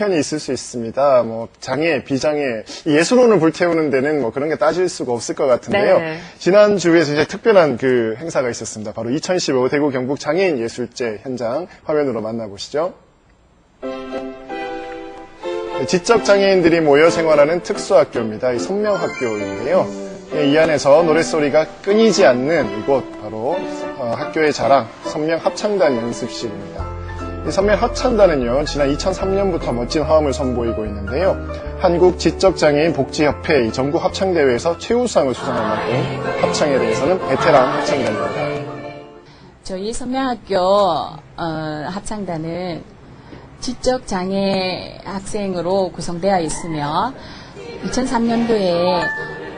편이 있을 수 있습니다. 뭐 장애, 비장애, 이 예술혼을 불태우는 데는 뭐 그런 게 따질 수가 없을 것 같은데요. 네. 지난 주에 굉장히 특별한 그 행사가 있었습니다. 바로 2015 대구 경북 장애인 예술제 현장 화면으로 만나보시죠. 네, 지적 장애인들이 모여 생활하는 특수학교입니다. 이 성명학교인데요. 예, 이 안에서 노랫소리가 끊이지 않는 이곳 바로 어, 학교의 자랑 성명 합창단 연습실입니다. 이 성명 합창단은요 지난 2003년부터 멋진 화음을 선보이고 있는데요. 한국 지적장애인 복지협회 이 전국 합창대회에서 최우수상을 수상할 만큼 합창에 대해서는 베테랑 합창단입니다. 저희 선명학교 어, 합창단은 지적 장애 학생으로 구성되어 있으며 2003년도에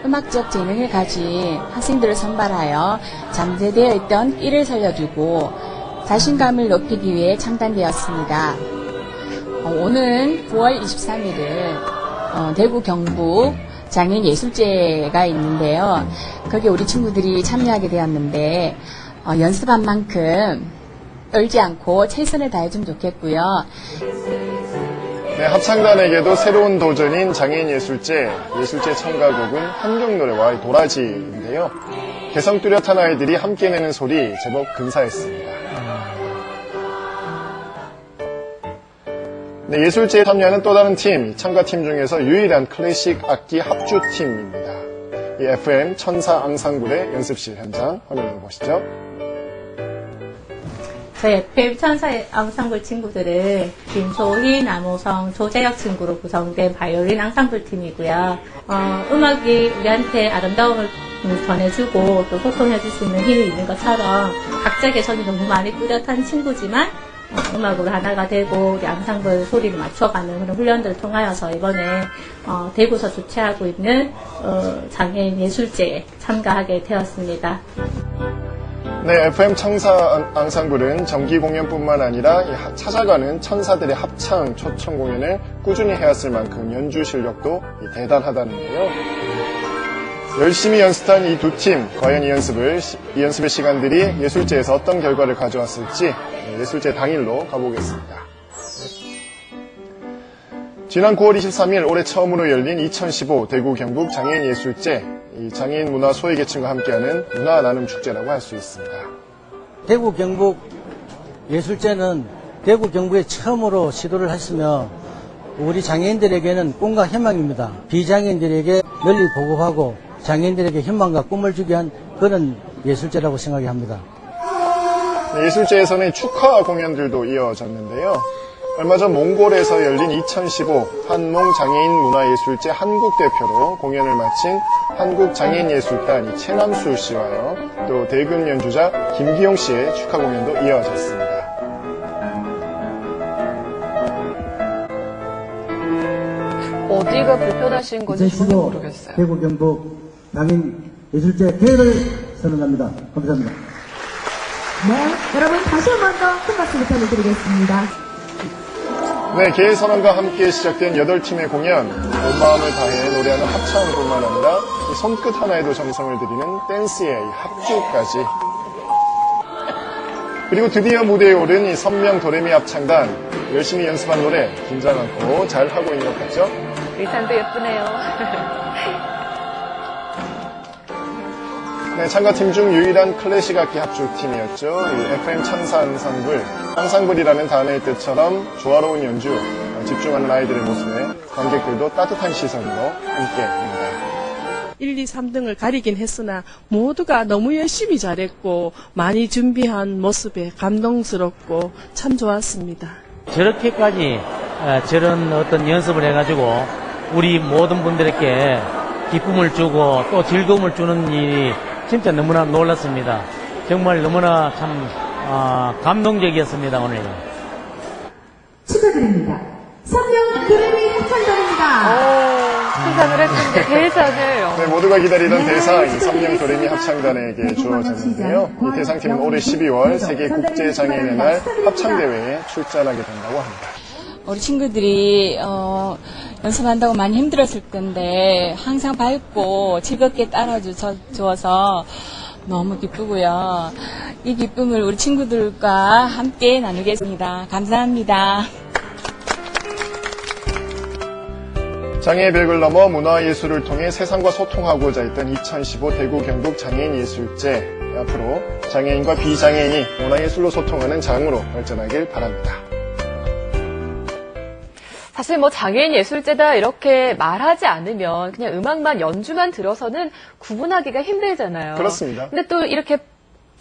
음악적 재능을 가진 학생들을 선발하여 잠재되어 있던 끼를 살려주고 자신감을 높이기 위해 창단되었습니다. 어, 오는 9월 23일은 어, 대구 경북 장애인 예술제가 있는데요. 거기에 우리 친구들이 참여하게 되었는데 어, 연습한 만큼 떨지 않고 최선을 다해주면 좋겠고요. 네, 합창단에게도 새로운 도전인 장애인 예술제, 예술제 참가곡은 한경노래와 도라지인데요. 개성 뚜렷한 아이들이 함께 내는 소리 제법 근사했습니다. 네, 예술제에 참여하는 또 다른 팀, 참가팀 중에서 유일한 클래식 악기 합주팀입니다. 이 FM 천사 앙상블의 연습실 현장 화면으로 보시죠. 저희 FM 천사의 앙상블 친구들은 김소희, 남호성, 조재혁 친구로 구성된 바이올린 앙상블 팀이고요. 어, 음악이 우리한테 아름다움을 전해주고 또 소통해줄 수 있는 힘이 있는 것처럼 각자 개성이 너무 많이 뚜렷한 친구지만 어, 음악으로 하나가 되고 우리 앙상블 소리를 맞춰가는 그런 훈련들을 통하여서 이번에 어, 대구에서 주최하고 있는 어, 장애인 예술제에 참가하게 되었습니다. 네, FM 청사 앙상블은 정기 공연뿐만 아니라 찾아가는 천사들의 합창, 초청 공연을 꾸준히 해왔을 만큼 연주 실력도 이 대단하다는데요. 열심히 연습한 이 두 팀, 과연 이 연습을, 시- 이 연습의 시간들이 예술제에서 어떤 결과를 가져왔을지 네, 예술제 당일로 가보겠습니다. 지난 9월 23일 올해 처음으로 열린 2015 대구 경북 장애인 예술제 이 장애인 문화 소외계층과 함께하는 문화 나눔 축제라고 할 수 있습니다. 대구 경북 예술제는 대구 경북에 처음으로 시도를 했으며 우리 장애인들에게는 꿈과 희망입니다. 비장애인들에게 널리 보급하고 장애인들에게 희망과 꿈을 주기 위한 그런 예술제라고 생각이 합니다. 네, 예술제에서는 축하 공연들도 이어졌는데요. 얼마 전 몽골에서 열린 2015 한몽 장애인 문화예술제 한국 대표로 공연을 마친 한국 장애인 예술단 최남수 씨와요. 또 대금 연주자 김기용 씨의 축하 공연도 이어졌습니다. 어디가 불편하신 건지 전혀 2015 모르겠어요. 대구 경북 장인 예술제 개회를 선언합니다. 감사합니다. 네, 여러분 다시 한 번 더 큰 박수 부탁드리겠습니다. 네, 개회 선언과 함께 시작된 8팀의 공연. 온 마음을 다해 노래하는 합창뿐만 아니라 이 손끝 하나에도 정성을 들이는 댄스의 이 합주까지. 그리고 드디어 무대에 오른 이 선명 도레미 합창단. 열심히 연습한 노래 긴장 않고 잘 하고 있는 것 같죠? 의상도 예쁘네요. 네, 참가팀 중 유일한 클래식 악기 합주팀이었죠. 이 FM 천사 앙상블. 앙상블이라는 단어의 뜻처럼 조화로운 연주, 어, 집중하는 아이들의 모습에 관객들도 따뜻한 시선으로 함께합니다. 1, 2, 3등을 가리긴 했으나 모두가 너무 열심히 잘했고 많이 준비한 모습에 감동스럽고 참 좋았습니다. 저렇게까지 어, 저런 어떤 연습을 해가지고 우리 모든 분들에게 기쁨을 주고 또 즐거움을 주는 일이 진짜 너무나 놀랐습니다. 정말 너무나 참 아, 감동적이었습니다 오늘. 축하드립니다. 성명 도레미 합창단입니다. 오, 수상을 했는데 대상을. 네, 모두가 기다리던 대상, 이 성령 도레미 합창단에게 주어졌는데요. 이 대상팀은 올해 12월 세계 국제 장애인의 날 합창 대회에 출전하게 된다고 합니다. 우리 친구들이 어, 연습한다고 많이 힘들었을 텐데 항상 밝고 즐겁게 따라주어서 너무 기쁘고요. 이 기쁨을 우리 친구들과 함께 나누겠습니다. 감사합니다. 장애벽을 넘어 문화예술을 통해 세상과 소통하고자 했던 2015 대구 경북 장애인 예술제 앞으로 장애인과 비장애인이 문화예술로 소통하는 장으로 발전하길 바랍니다. 사실 뭐 장애인 예술제다 이렇게 말하지 않으면 그냥 음악만 연주만 들어서는 구분하기가 힘들잖아요. 그렇습니다. 근데 또 이렇게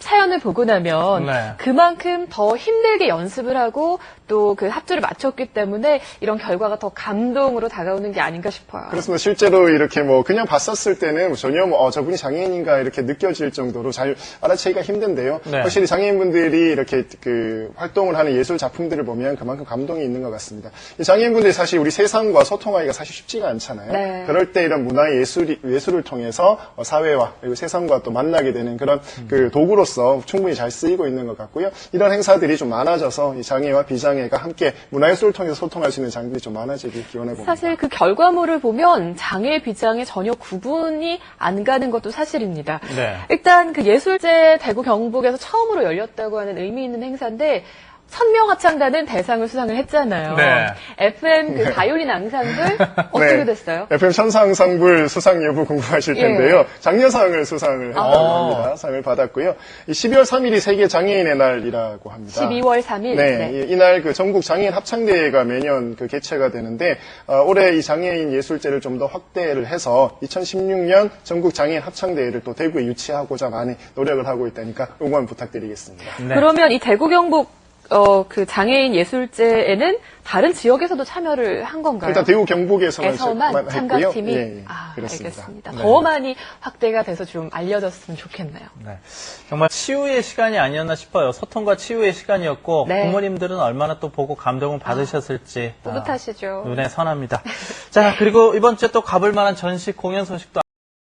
사연을 보고 나면 네. 그만큼 더 힘들게 연습을 하고 또 그 합주를 맞췄기 때문에 이런 결과가 더 감동으로 다가오는 게 아닌가 싶어요. 그렇습니다. 실제로 이렇게 뭐 그냥 봤었을 때는 전혀 뭐 어, 저분이 장애인인가 이렇게 느껴질 정도로 잘 알아채기가 힘든데요. 네. 확실히 장애인분들이 이렇게 그 활동을 하는 예술 작품들을 보면 그만큼 감동이 있는 것 같습니다. 이 장애인분들이 사실 우리 세상과 소통하기가 사실 쉽지가 않잖아요. 네. 그럴 때 이런 문화 예술이 예술을 통해서 어, 사회와 그리고 세상과 또 만나게 되는 그런 그 도구로서 충분히 잘 쓰이고 있는 것 같고요. 이런 행사들이 좀 많아져서 이 장애와 비장애가 함께 문화예술을 통해서 소통할 수 있는 장들이 좀 많아지길 기원해 봅니다. 사실 그 결과물을 보면 장애, 비장애 전혀 구분이 안 가는 것도 사실입니다. 네. 일단 그 예술제 대구 경북에서 처음으로 열렸다고 하는 의미 있는 행사인데 천명 합창단은 대상을 수상을 했잖아요. 네. FM 그 바이올린 앙상블 어떻게 네. 됐어요? FM 천상상불 수상 여부 궁금하실 예. 텐데요. 장려상을 수상을 했다고 아. 합니다. 상을 받았고요. 이 12월 3일이 세계 장애인의 날이라고 합니다. 12월 3일. 네, 이- 이날 그 전국 장애인 합창대회가 매년 그 개최가 되는데 어, 올해 이 장애인 예술제를 좀 더 확대를 해서 2016년 전국 장애인 합창대회를 또 대구에 유치하고자 많이 노력을 하고 있다니까 응원 부탁드리겠습니다. 네. 그러면 이 대구 경북 어, 그 장애인 예술제에는 다른 지역에서도 참여를 한 건가요? 일단 대구 경북에서만. 참가팀이 예, 예, 아, 그렇습니다. 알겠습니다. 네. 더 많이 확대가 돼서 좀 알려졌으면 좋겠네요. 네. 정말 치유의 시간이 아니었나 싶어요. 소통과 치유의 시간이었고 네. 부모님들은 얼마나 또 보고 감동을 받으셨을지 아, 뿌듯하시죠. 눈에 선합니다. 자 그리고 이번 주에 또 가볼 만한 전시 공연 소식도